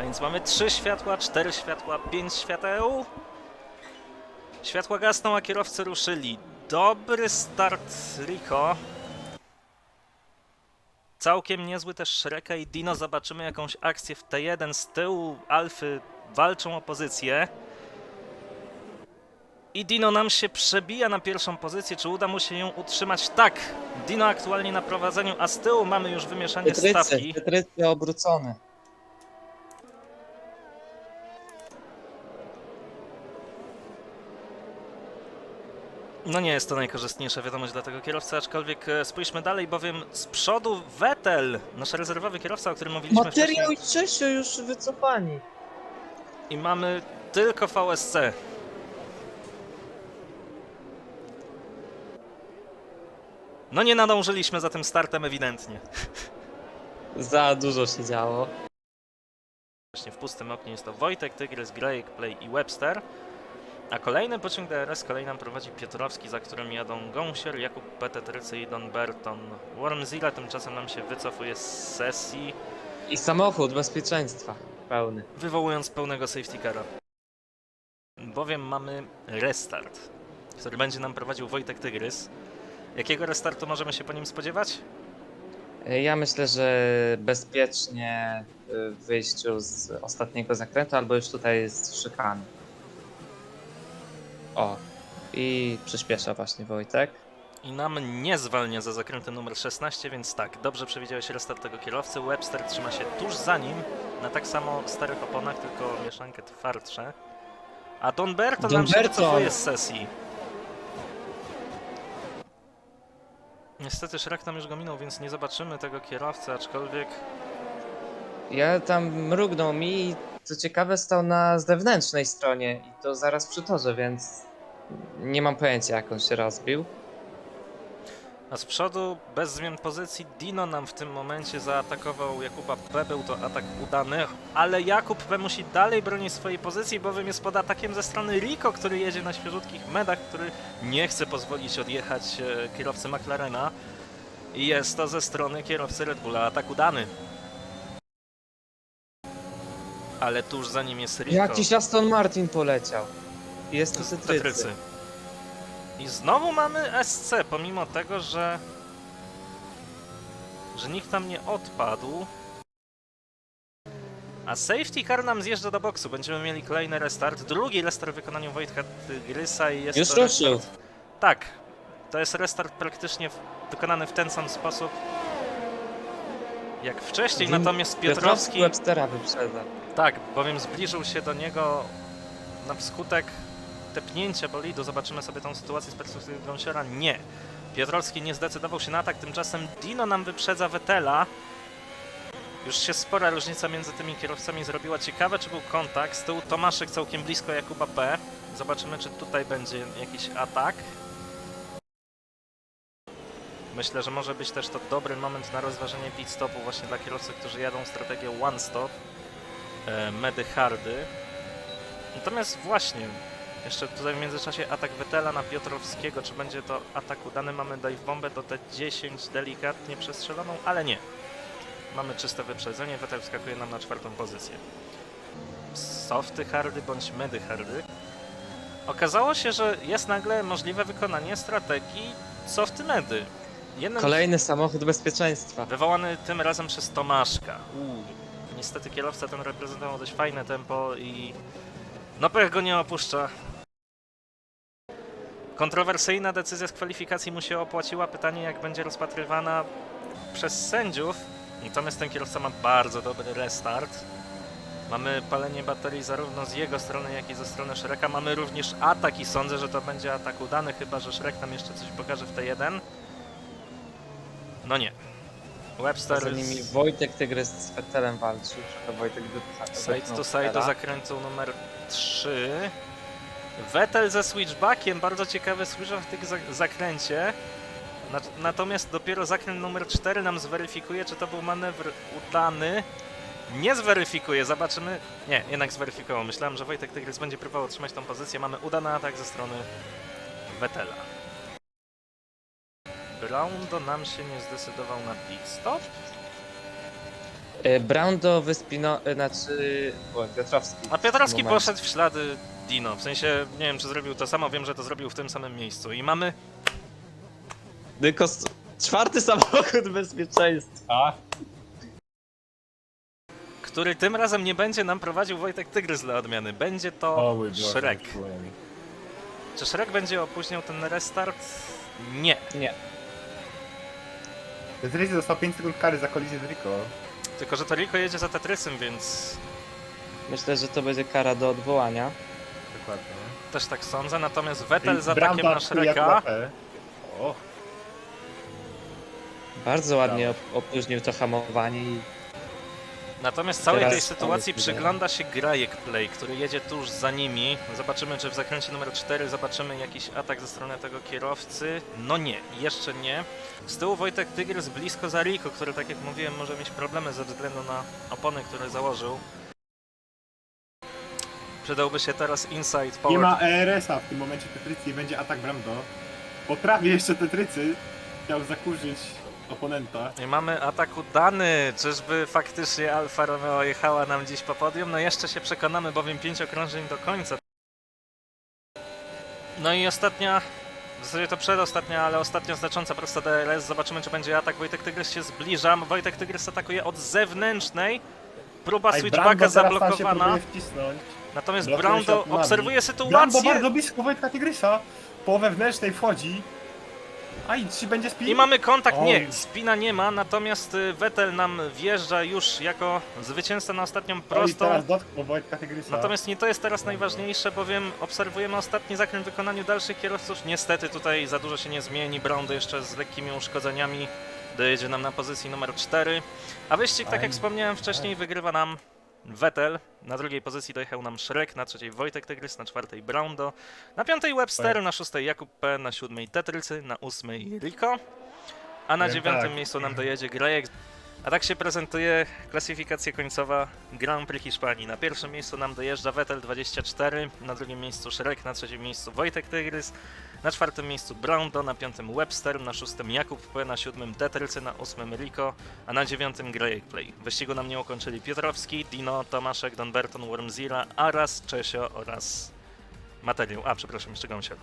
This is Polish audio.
A więc mamy 3 światła, 4 światła, 5 świateł. Światła gasną, a kierowcy ruszyli. Dobry start Rico. Całkiem niezły też Shreka i Dino. Zobaczymy jakąś akcję w T1 z tyłu. Alfy walczą o pozycję. I Dino nam się przebija na pierwszą pozycję. Czy uda mu się ją utrzymać? Tak! Dino aktualnie na prowadzeniu, a z tyłu mamy już wymieszanie Tetrycy, stawki. tetrycy obrócone. No nie jest to najkorzystniejsza wiadomość dla tego kierowcy, aczkolwiek e, spójrzmy dalej, bowiem z przodu Vettel, nasz rezerwowy kierowca, o którym mówiliśmy Materiał wcześniej. i Czesiu już wycofani. I mamy tylko VSC. No nie nadążyliśmy za tym startem ewidentnie. Za dużo się działo. Właśnie w pustym oknie jest to Wojtek, Tygrys, Grejek, Play i Webster. A kolejny pociąg DRS kolej nam prowadzi Piotrowski, za którym jadą Gąsier, Jakub Petetrycy i Don Berton. Wormzilla tymczasem nam się wycofuje z sesji, I samochód bezpieczeństwa pełny. wywołując pełnego safety cara. Bowiem mamy restart, który będzie nam prowadził Wojtek Tygrys. Jakiego restartu możemy się po nim spodziewać? E, Ja myślę, że bezpiecznie y, w wyjściu z ostatniego zakrętu, albo już tutaj z szykany. O, i przyspiesza właśnie Wojtek. I nam nie zwalnia za zakrętem numer 16, więc tak, dobrze przewidziałeś restart tego kierowcy. Webster trzyma się tuż za nim, na tak samo starych oponach, tylko mieszankę twardsze. A Don Berton Don nam się Berton. wycofuje z sesji. Niestety Shrek tam już go minął, więc nie zobaczymy tego kierowcy, aczkolwiek Ja tam mrugnął mi i co ciekawe stał na zewnętrznej stronie i to zaraz przy torze, więc nie mam pojęcia jak on się rozbił. A z przodu, bez zmian pozycji, Dino nam w tym momencie zaatakował Jakuba P. Był to atak udany, ale Jakub P. musi dalej bronić swojej pozycji, bowiem jest pod atakiem ze strony Rico, który jedzie na świeżutkich medach, który nie chce pozwolić odjechać e, kierowcy McLarena. I jest to ze strony kierowcy Red Bulla atak udany. Ale tuż za nim jest Rico. Jakiś Aston Martin poleciał. Jest Tetrycy. cytrycy. I znowu mamy SC, pomimo tego, że że nikt tam nie odpadł. A safety car nam zjeżdża do boksu. Będziemy mieli kolejny restart. Drugi restart w wykonaniu Wojtka Tygrysa i jest Już to ruszył. restart. Tak. To jest restart praktycznie wykonany w ten sam sposób jak wcześniej, Wim- natomiast Piotrowski Piotrowski Webstera wyprzedza. tak, bowiem zbliżył się do niego na wskutek tepnięcia bolidu. Zobaczymy sobie tą sytuację z perspektywy Gąsiora. Nie. Piotrowski nie zdecydował się na atak, tymczasem Dino nam wyprzedza Wetela. Już się spora różnica między tymi kierowcami zrobiła. Ciekawe, czy był kontakt. Z tyłu Tomaszek całkiem blisko Jakuba P. Zobaczymy, czy tutaj będzie jakiś atak. Myślę, że może być też to dobry moment na rozważenie pit stopu właśnie dla kierowców, którzy jadą strategię one stop e, medy hardy. Natomiast właśnie, jeszcze tutaj w międzyczasie atak Wetela na Piotrowskiego, czy będzie to atak udany, mamy dive bombę do T10 delikatnie przestrzeloną, ale nie. Mamy czyste wyprzedzenie, Wetel wskakuje nam na czwartą pozycję. Softy hardy bądź medy hardy. Okazało się, że jest nagle możliwe wykonanie strategii softy medy. Jednym Kolejny samochód bezpieczeństwa. Wywołany tym razem przez Tomaszka. Uuu. Niestety kierowca ten reprezentował dość fajne tempo i no pech go nie opuszcza. Kontrowersyjna decyzja z kwalifikacji mu się opłaciła. Pytanie jak będzie rozpatrywana przez sędziów. Natomiast ten kierowca ma bardzo dobry restart. Mamy palenie baterii zarówno z jego strony, jak i ze strony Shreka. Mamy również atak i sądzę, że to będzie atak udany, chyba że Shrek nam jeszcze coś pokaże w T1. No nie. Webster Za nimi Wojtek Tygrys z Fettelem walczył, trochę Wojtek wypchał. side to side do zakrętu numer 3. Vettel ze switchbackiem, bardzo ciekawy switch w za- zakręcie. Nat- Natomiast dopiero zakręt numer 4 nam zweryfikuje, czy to był manewr udany. Nie zweryfikuje, zobaczymy. Nie, jednak zweryfikował. Myślałem, że Wojtek Tygrys będzie próbował trzymać tą pozycję. Mamy udany atak ze strony Vettela. Braundo nam się nie zdecydował na pit stop. Y, Brando, Wyspino, y, znaczy... O, Piotrowski. A Piotrowski Moment. poszedł w ślady Dino. W sensie, nie wiem czy zrobił to samo, wiem, że to zrobił w tym samym miejscu. I mamy Tylko s- czwarty samochód bezpieczeństwa. który tym razem nie będzie nam prowadził Wojtek Tygrys dla odmiany. Będzie to Shrek. Czy Shrek będzie opóźniał ten restart? Nie. Nie. Tetrisy dostał 5 sekund kary za kolizję z Rico. Tylko, że to Rico jedzie za Tetrysem, więc Myślę, że to będzie kara do odwołania. Dokładnie. też tak sądzę. Natomiast Vettel I z Branda atakiem na Shreka. O, Bardzo ładnie op- opóźnił to hamowanie i Natomiast całej Teraz tej sytuacji przygląda się Grajek Play, który jedzie tuż za nimi. Zobaczymy, czy w zakręcie numer 4 zobaczymy jakiś atak ze strony tego kierowcy. No nie, jeszcze nie. Z tyłu Wojtek Tygrys blisko za Rico, który tak jak mówiłem może mieć problemy ze względu na opony, które założył. Przydałby się teraz Inside nie Power. ma ERS-a w tym momencie Tetrycy i będzie atak Brando. Po prawie jeszcze Tetrycy chciał zakurzyć oponenta. I mamy atak udany. Czyżby faktycznie Alfa Romeo jechała nam dziś po podium? No jeszcze się przekonamy, bowiem pięć okrążeń do końca. No i ostatnia, w zasadzie to przedostatnia, ale ostatnia znacząca prosta DRS. Zobaczymy, czy będzie atak. Wojtek Tygrys się zbliża. Wojtek Tygrys atakuje od zewnętrznej. Próba Aj, switchbacka Brando teraz tam się zablokowana. próbuje wcisnąć. Natomiast blokuje się Brando obserwuje Brando sytuację. bardzo blisko Wojtka Tygrysa. Po wewnętrznej wchodzi. A i czy będzie spin? I mamy kontakt, Oj. nie, spina nie ma, natomiast y, Vettel nam wjeżdża już jako zwycięzca na ostatnią Oj, prostą. teraz dotknął Wojtka Tygrysa. Natomiast nie to jest teraz najważniejsze, bowiem obserwujemy ostatni zakręt w wykonaniu dalszych kierowców. Niestety tutaj za dużo się nie zmieni. Brown jeszcze z lekkimi uszkodzeniami dojedzie nam na pozycji numer 4. A wyścig, tak jak wspomniałem wcześniej, wygrywa nam Vettel. Na drugiej pozycji dojechał nam Shrek, na trzeciej Wojtek Tygrys, na czwartej Brando, na piątej Webster, na szóstej Jakub P, na siódmej Tetrycy, na ósmej Rico, a na Powiem dziewiątym tak. miejscu nam dojedzie Grejek. A tak się prezentuje klasyfikacja końcowa Grand Prix Hiszpanii. Na pierwszym miejscu nam dojeżdża Vettel 24, na drugim miejscu Shrek, na trzecim miejscu Wojtek Tygrys, na czwartym miejscu Brando, na piątym Webster, na szóstym Jakub P, na siódmym Tetrycy, na ósmym Rico, a na dziewiątym Grejek Play. Wyścigu nam nie ukończyli Piotrowski, Dino, Tomaszek, Don Berton, Wormzilla, Aras, Czesio oraz materiał. A, przepraszam, jeszcze Gąsiel.